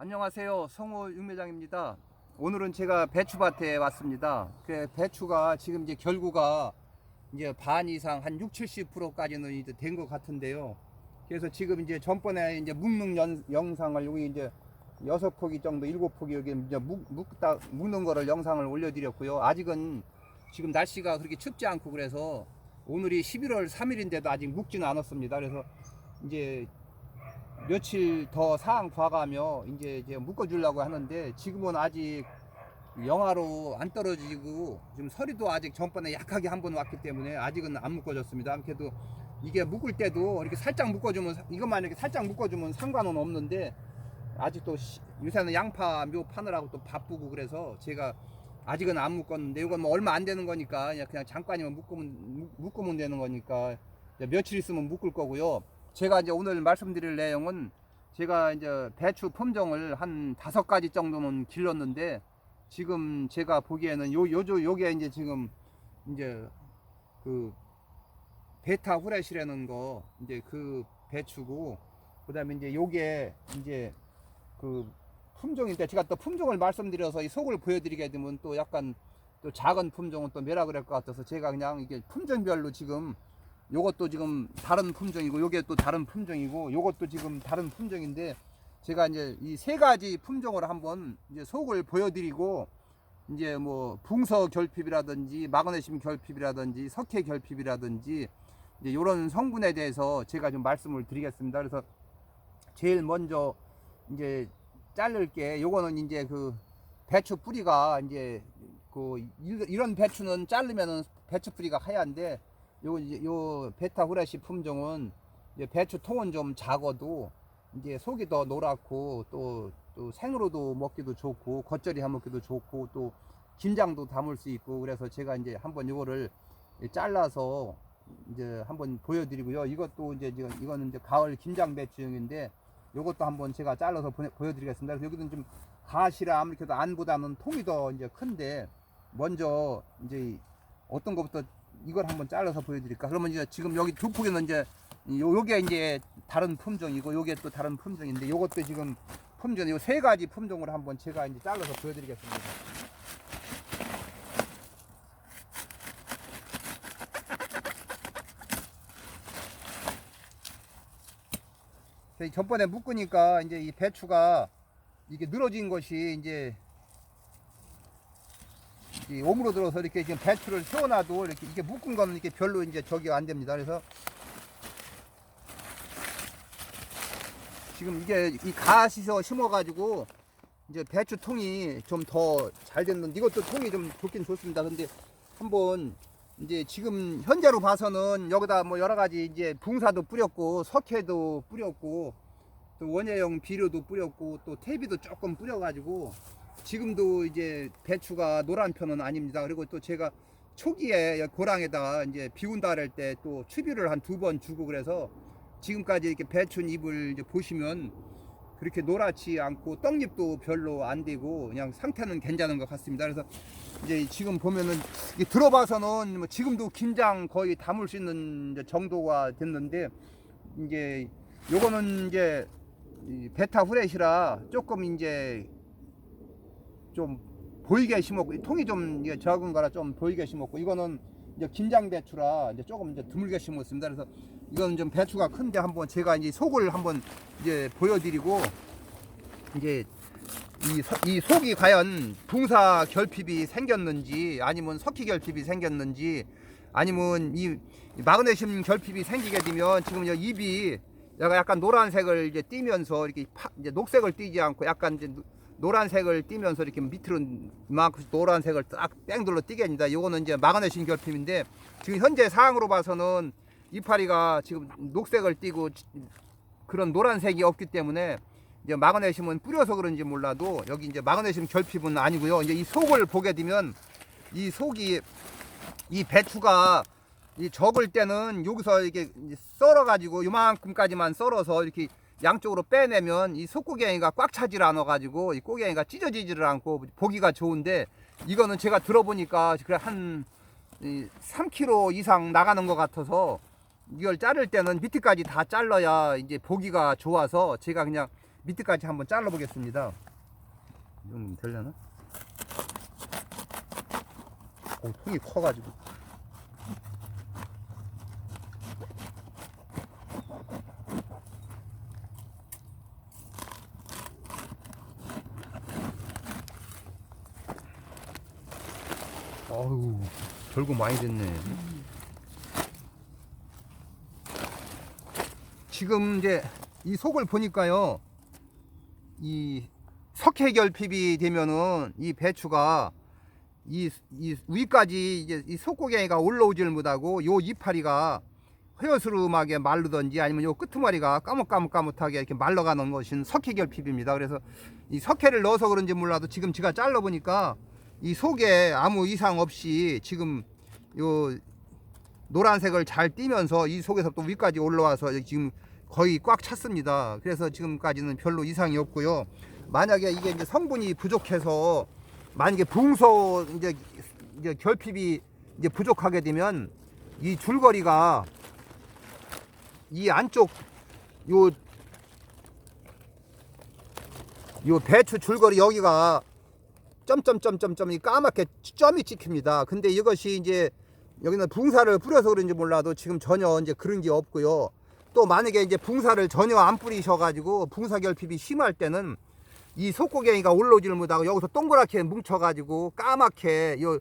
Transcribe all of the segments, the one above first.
안녕하세요. 성호 육매장입니다. 오늘은 제가 배추밭에 왔습니다. 그 배추가 지금 이제 결구가 이제 반 이상 한 6, 70%까지는 이제 된 것 같은데요. 그래서 지금 이제 전번에 이제 묵는 연- 영상을 여기 이제 여섯 포기 정도, 일곱 포기 여기 이제 묵, 묵다, 묵는 거를 영상을 올려드렸고요. 아직은 지금 날씨가 그렇게 춥지 않고 그래서 오늘이 11월 3일인데도 아직 묵지는 않았습니다. 그래서 이제 며칠 더 상황 봐가며 이제, 이제 묶어주려고 하는데 지금은 아직 영하로 안 떨어지고 지금 서리도 아직 전번에 약하게 한 번 왔기 때문에 아직은 안 묶어졌습니다. 그래도 이게 묶을 때도 이렇게 살짝 묶어주면 사- 이것만 이렇게 살짝 묶어주면 상관은 없는데 아직도 시- 요새는 양파 묘 파느라고 또 바쁘고 그래서 제가 아직은 안 묶었는데 이건 뭐 얼마 안 되는 거니까 그냥, 그냥 잠깐이면 묶으면 묶- 묶으면 되는 거니까 며칠 있으면 묶을 거고요. 제가 이제 오늘 말씀드릴 내용은 제가 이제 배추 품종을 한 다섯 가지 정도는 길렀는데 지금 제가 보기에는 요 요조 요게 이제 지금 이제 그 베타 후레시라는 거 이제 그 배추고 그다음에 이제 요게 이제 그 품종인데 제가 또 품종을 말씀드려서 이 속을 보여드리게 되면 또 약간 또 작은 품종은 또 뭐라 그럴 것 같아서 제가 그냥 이게 품종별로 지금 요것도 지금 다른 품종이고 요게 또 다른 품종이고 요것도 지금 다른 품종인데 제가 이제 이 세 가지 품종을 한번 이제 속을 보여드리고 이제 뭐 붕서 결핍이라든지 마그네슘 결핍이라든지 석회 결핍이라든지 이제 요런 성분에 대해서 제가 좀 말씀을 드리겠습니다. 그래서 제일 먼저 이제 자를 게 요거는 이제 그 배추 뿌리가 이제 그 일- 이런 배추는 자르면은 배추 뿌리가 하얀데 요 요 베타 후레시 품종은 배추 통은 좀 작아도 이제 속이 더 노랗고 또, 또 생으로도 먹기도 좋고 겉절이 해 먹기도 좋고 또 김장도 담을 수 있고 그래서 제가 이제 한번 이거를 잘라서 이제 한번 보여드리고요. 이것도 이제 이거는 이제 가을 김장 배추용인데 이것도 한번 제가 잘라서 보여드리겠습니다. 그래서 여기는 좀 가시라 아무래도 안보다는 통이 더 이제 큰데 먼저 이제 어떤 것부터 이걸 한번 잘라서 보여드릴까? 그러면 이제 지금 여기 두 포기는 이제 요, 요게 이제 다른 품종이고 요게 또 다른 품종인데 요것도 지금 품종 요세 가지 품종을 한번 제가 이제 잘라서 보여드리겠습니다. 저희 전번에 묶으니까 이제 이 배추가 이게 늘어진 것이 이제 이 옴으로 들어서 이렇게 지금 배추를 세워놔도 이렇게 이게 묶은 거는 이렇게 별로 이제 저기 안 됩니다. 그래서 지금 이게 이 가시서 심어가지고 이제 배추 통이 좀 더 잘 됐는데 이것도 통이 좀 좋긴 좋습니다. 근데 한번 이제 지금 현재로 봐서는 여기다 뭐 여러 가지 이제 붕사도 뿌렸고 석회도 뿌렸고 또 원예용 비료도 뿌렸고 또 퇴비도 조금 뿌려가지고 지금도 이제 배추가 노란 편은 아닙니다. 그리고 또 제가 초기에 고랑에다가 이제 비 온다 그럴 때또 추비를 한 두 번 주고 그래서 지금까지 이렇게 배추 잎을 이제 보시면 그렇게 노랗지 않고 떡잎도 별로 안 되고 그냥 상태는 괜찮은 것 같습니다. 그래서 이제 지금 보면은 들어봐서는 뭐 지금도 김장 거의 담을 수 있는 정도가 됐는데 이제 요거는 이제 이 베타 후레시라 조금 이제 좀 보이게 심었고 이 통이 좀 이게 적은 거라 좀 보이게 심었고 이거는 이제 김장 배추라 이제 조금 이제 드물게 심었습니다. 그래서 이건 좀 배추가 큰데 한번 제가 이제 속을 한번 이제 보여드리고 이제 이, 서- 이 속이 과연 붕사 결핍이 생겼는지 아니면 석희 결핍이 생겼는지 아니면 이 마그네슘 결핍이 생기게 되면 지금 이 입이 약간 노란색을 이제 띠면서 이렇게 파, 이제 녹색을 띠지 않고 약간 이제 노- 노란색을 띠면서 이렇게 밑으로 막 노란색을 딱 뺑돌로 띠게 됩니다. 요거는 이제 마그네슘 결핍인데 지금 현재 상황으로 봐서는 이파리가 지금 녹색을 띠고 그런 노란색이 없기 때문에 이제 마그네슘은 뿌려서 그런지 몰라도 여기 이제 마그네슘 결핍은 아니고요. 이제 이 속을 보게 되면 이 속이 이 배추가 이 적을 때는 여기서 이렇게 썰어 가지고 요만큼까지만 썰어서 이렇게 양쪽으로 빼내면 이 속고갱이가 꽉 차질 않아 가지고 이 꼬갱이가 찢어지지를 않고 보기가 좋은데 이거는 제가 들어보니까 그래 한 3kg 이상 나가는 것 같아서 이걸 자를 때는 밑에까지 다 잘라야 이제 보기가 좋아서 제가 그냥 밑에까지 한번 잘라 보겠습니다. 이 정도면 되려나? 오, 통이 커가지고. 어우, 결국 많이 됐네. 지금 이제 이 속을 보니까요, 이 석회결핍이 되면은 이 배추가 이, 이 위까지 이제 이 속고갱이가 올라오질 못하고 요 이파리가 허여스름하게 마르든지 아니면 요 끄트머리가 까뭇까뭇까뭇하게 이렇게 말라가는 것이 석회결핍입니다. 그래서 이 석회를 넣어서 그런지 몰라도 지금 제가 잘라보니까 이 속에 아무 이상 없이 지금 요 노란색을 잘 띠면서 이 속에서 또 위까지 올라와서 지금 거의 꽉 찼습니다. 그래서 지금까지는 별로 이상이 없고요. 만약에 이게 이제 성분이 부족해서 만약에 붕소 이제 이제 결핍이 이제 부족하게 되면 이 줄거리가 이 안쪽 요 요 배추 줄거리 여기가 점점점점점이 까맣게 점이 찍힙니다. 근데 이것이 이제 여기는 붕사를 뿌려서 그런지 몰라도 지금 전혀 이제 그런 게 없고요. 또 만약에 이제 붕사를 전혀 안 뿌리셔가지고 붕사 결핍이 심할 때는 이 속고갱이가 올라오지를 못하고 여기서 동그랗게 뭉쳐가지고 까맣게 요,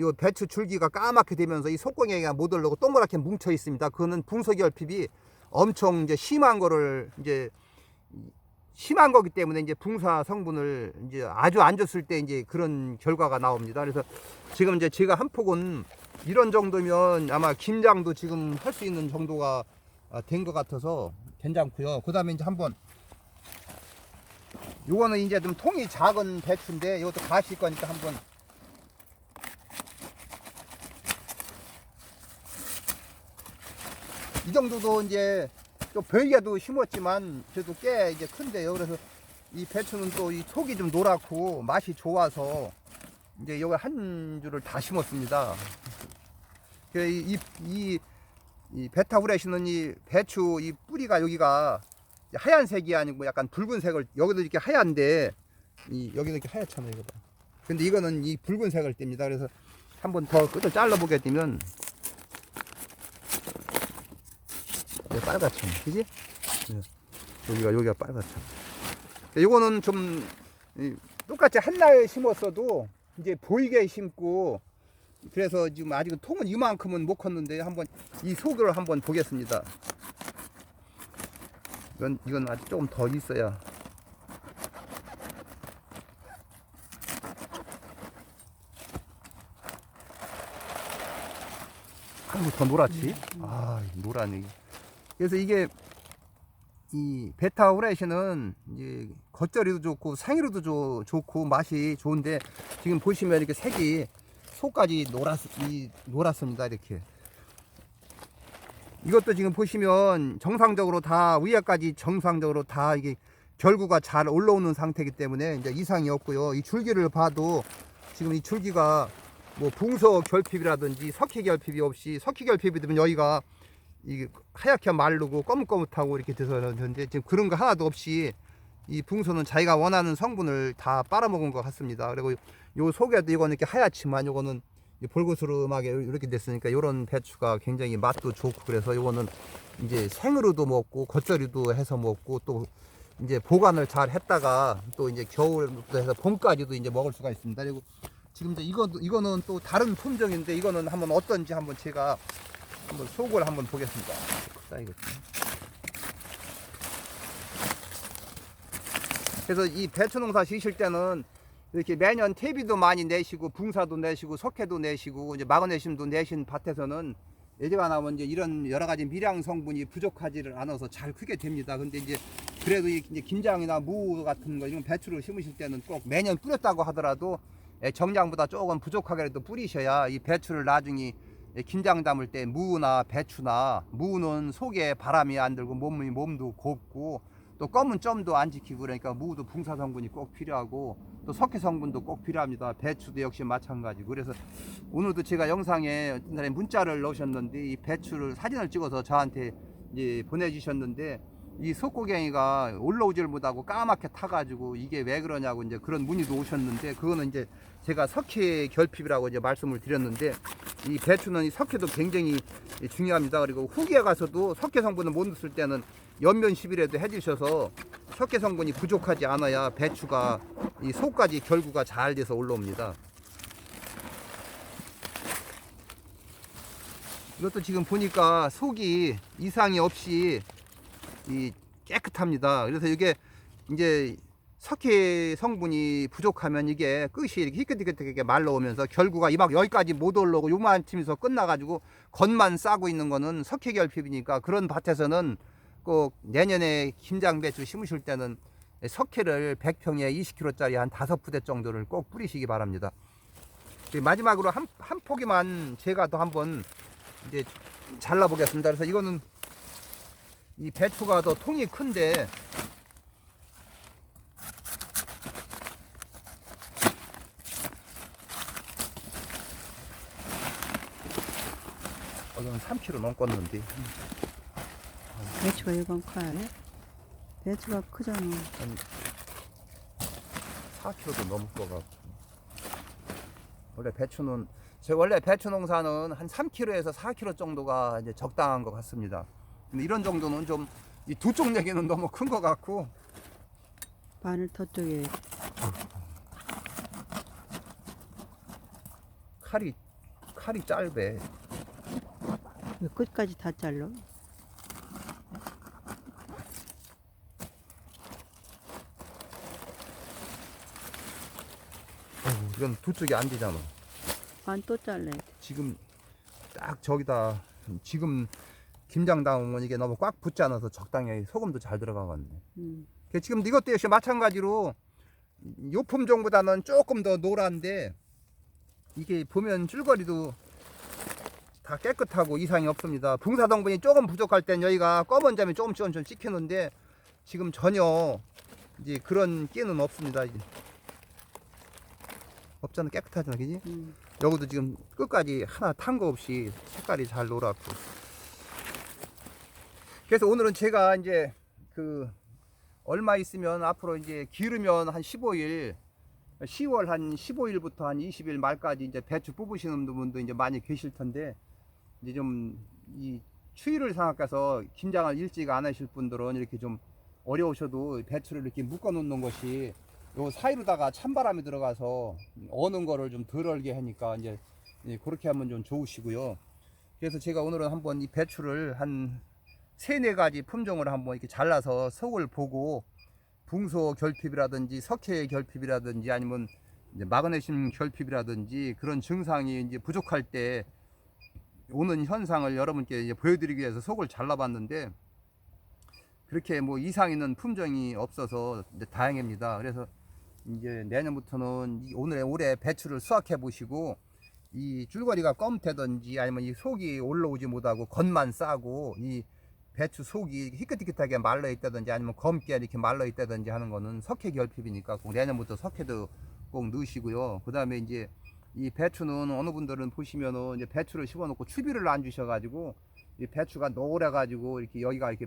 요 배추 줄기가 까맣게 되면서 이 속고갱이가 못 올라오고 동그랗게 뭉쳐 있습니다. 그거는 붕소 결핍이 엄청 이제 심한 거를 이제 심한 거기 때문에 이제 붕사 성분을 이제 아주 안 줬을 때 이제 그런 결과가 나옵니다. 그래서 지금 이제 제가 한 폭은 이런 정도면 아마 김장도 지금 할 수 있는 정도가 된 것 같아서 괜찮고요. 그 다음에 이제 한번 요거는 이제 좀 통이 작은 배추인데 이것도 가실 거니까 한번 이 정도도 이제 좀 별개도 심었지만 그래도 꽤 이제 큰데요. 그래서 이 배추는 또 이 속이 좀 노랗고 맛이 좋아서 이제 여기 한 줄을 다 심었습니다. 그 이, 이, 이, 이 베타후레시는 이 배추 이 뿌리가 여기가 하얀색이 아니고 약간 붉은색을 여기도 이렇게 하얀데 이 여기도 이렇게 하얗잖아요 이거 봐. 근데 이거는 이 붉은색을 띱니다 그래서 한 번 더 끝을 잘라 보게 되면 이게 빨갛잖아 그지? 예. 여기가 여기가 빨갛잖아 요거는 좀 이, 똑같이 한 날 심었어도 이제 보이게 심고 그래서 지금 아직은 통은 이만큼은 못 컸는데 한번 이 속을 한번 보겠습니다 이건 이건 아직 조금 더 있어야. 아이고 더 노랗지? 아 노라네. 그래서 이게 이 베타 이제 겉절이도 좋고 생이로도 좋, 좋고 맛이 좋은데 지금 보시면 이렇게 색이 속까지 노랗 이 노랗습니다 이렇게. 이것도 지금 보시면 정상적으로 다 위에까지 정상적으로 다 이게 결구가 잘 올라오는 상태이기 때문에 이제 이상이 없고요. 이 줄기를 봐도 지금 이 줄기가 뭐 붕소 결핍이라든지 석희 결핍이 없이 석희 결핍이 되면 여기가 이게 하얗게 마르고 거뭇거뭇하고 이렇게 돼서 그런데 지금 그런 거 하나도 없이 이 붕소는 자기가 원하는 성분을 다 빨아먹은 것 같습니다. 그리고 요 속에도 이거는 이렇게 하얗지만 요거는 이 볼고스름하게 이렇게 됐으니까 이런 배추가 굉장히 맛도 좋고 그래서 이거는 이제 생으로도 먹고 겉절이도 해서 먹고 또 이제 보관을 잘 했다가 또 이제 겨울부터 해서 봄까지도 이제 먹을 수가 있습니다. 그리고 지금 이제 이거 이거는 또 다른 품종인데 이거는 한번 어떤지 한번 제가 한번 속을 한번 보겠습니다. 이거. 그래서 이 배추 농사 지실 때는 이렇게 매년 퇴비도 많이 내시고 붕사도 내시고 석회도 내시고 이제 마그네슘도 내신 밭에서는 예제가 나오면 이제 이런 여러 가지 미량 성분이 부족하지를 않아서 잘 크게 됩니다. 근데 이제 그래도 이 이제 김장이나 무 같은 거 이런 배추를 심으실 때는 꼭 매년 뿌렸다고 하더라도 예, 정량보다 조금 부족하게라도 뿌리셔야 이 배추를 나중에 예, 김장 담을 때 무나 배추나 무는 속에 바람이 안 들고 몸이 몸도 곱고 또 검은 점도 안 지키고 그러니까 무도 붕사 성분이 꼭 필요하고 또 석회 성분도 꼭 필요합니다. 배추도 역시 마찬가지고 그래서 오늘도 제가 영상에 옛날에 문자를 넣으셨는데 이 배추를 사진을 찍어서 저한테 이제 보내주셨는데 이 속고갱이가 올라오질 못하고 까맣게 타가지고 이게 왜 그러냐고 이제 그런 문의도 오셨는데 그거는 이제 제가 석회 결핍이라고 이제 말씀을 드렸는데 이 배추는 이 석회도 굉장히 중요합니다. 그리고 후기에 가서도 석회 성분을 못 넣을 때는 연면 10일에도 해주셔서 석회 성분이 부족하지 않아야 배추가 이 속까지 결구가 잘 돼서 올라옵니다. 이것도 지금 보니까 속이 이상이 없이 이 깨끗합니다. 그래서 이게 이제 석회 성분이 부족하면 이게 끝이 이렇게 희끗희끗하게 말라오면서 결구가 이막 여기까지 못 올라오고 요만 팀에서 끝나가지고 겉만 싸고 있는 거는 석회 결핍이니까 그런 밭에서는 꼭 내년에 김장 배추 심으실 때는 석회를 100평에 20kg짜리 한 다섯 부대 정도를 꼭 뿌리시기 바랍니다. 마지막으로 한, 한 포기만 제가 또 한번 이제 잘라 보겠습니다. 그래서 이거는 이 배추가 더 통이 큰데 이건 3kg 넘겠는데 배추가 이건 커야 돼? 배추가 크잖아. 한 4kg도 넘을 것 같고 원래 배추는 제 원래 배추 농사는 한 3kg에서 4kg 정도가 이제 적당한 것 같습니다. 근데 이런 정도는 좀 이 두쪽 내기는 너무 큰 것 같고 바늘 저쪽에 칼이 칼이 짧아. 왜 끝까지 다 잘라? 이건 두 쪽이 안 되잖아. 반또 잘라. 지금 딱 저기다 지금 김장 담으면 이게 너무 꽉 붙지 않아서 적당히 소금도 잘 들어가겠네. 음. 그 지금 이것도 역시 마찬가지로 요 품종보다는 조금 더 노란데 이게 보면 줄거리도 다 깨끗하고 이상이 없습니다. 붕사성분이 조금 부족할 땐 여기가 검은 점이 조금 조금 찍히는데 지금 전혀 이제 그런 끼는 없습니다. 이제. 없잖아 깨끗하잖아, 그지? 음. 여기도 지금 끝까지 하나 탄 거 없이 색깔이 잘 놀았고. 그래서 오늘은 제가 이제 그 얼마 있으면 앞으로 이제 기르면 한 15일, 10월 한 15일부터 한 20일 말까지 이제 배추 뽑으시는 분도 이제 많이 계실 텐데 이제 좀 이 추위를 생각해서 김장을 일찍 안 하실 분들은 이렇게 좀 어려우셔도 배추를 이렇게 묶어 놓는 것이 요 사이로다가 찬바람이 들어가서 어는 거를 좀 덜 얼게 하니까 이제 예, 그렇게 하면 좀 좋으시고요. 그래서 제가 오늘은 한번 이 배추를 한 세네 가지 품종을 한번 이렇게 잘라서 속을 보고 붕소 결핍이라든지 석회 결핍이라든지 아니면 마그네슘 결핍이라든지 그런 증상이 이제 부족할 때 오는 현상을 여러분께 이제 보여드리기 위해서 속을 잘라봤는데 그렇게 뭐 이상 있는 품종이 없어서 다행입니다. 그래서 이제 내년부터는 이 오늘의 올해 배추를 수확해 보시고 이 줄거리가 검되든지 아니면 이 속이 올라오지 못하고 겉만 싸고 이 배추 속이 희끗희끗하게 말라 있다든지 아니면 검게 이렇게 말라 있다든지 하는 거는 석회 결핍이니까 꼭 내년부터 석회도 꼭 넣으시고요. 그 다음에 이제 이 배추는 어느 분들은 보시면은 이제 배추를 심어놓고 추비를 안 주셔가지고 이 배추가 노래가지고 이렇게 여기가 이렇게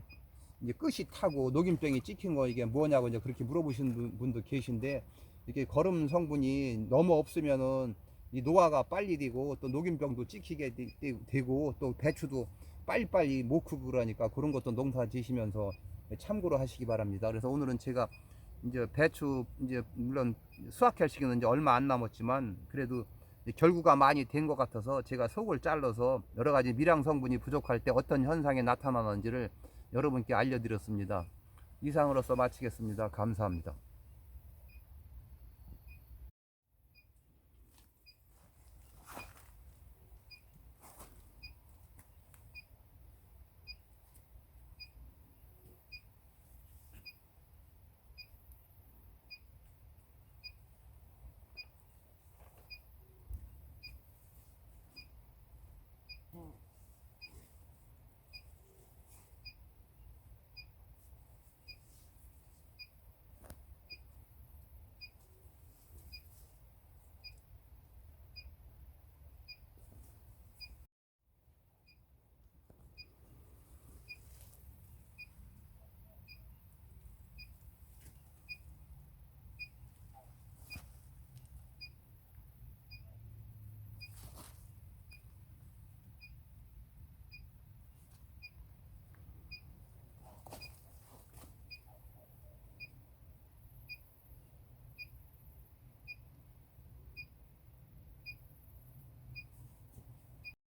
이제 끝이 타고 녹임병이 찍힌 거 이게 뭐냐고 이제 그렇게 물어보시는 분- 분도 계신데 이렇게 거름 성분이 너무 없으면은 이 노화가 빨리 되고 또 녹임병도 찍히게 되고 또 배추도 빨리빨리 못 크고 그러니까 그런 것도 농사 지시면서 참고로 하시기 바랍니다. 그래서 오늘은 제가 이제 배추 이제 물론 수확할 시기는 이제 얼마 안 남았지만 그래도 결구가 많이 된 것 같아서 제가 속을 잘라서 여러 가지 미량 성분이 부족할 때 어떤 현상이 나타나는지를 여러분께 알려드렸습니다. 이상으로서 마치겠습니다. 감사합니다.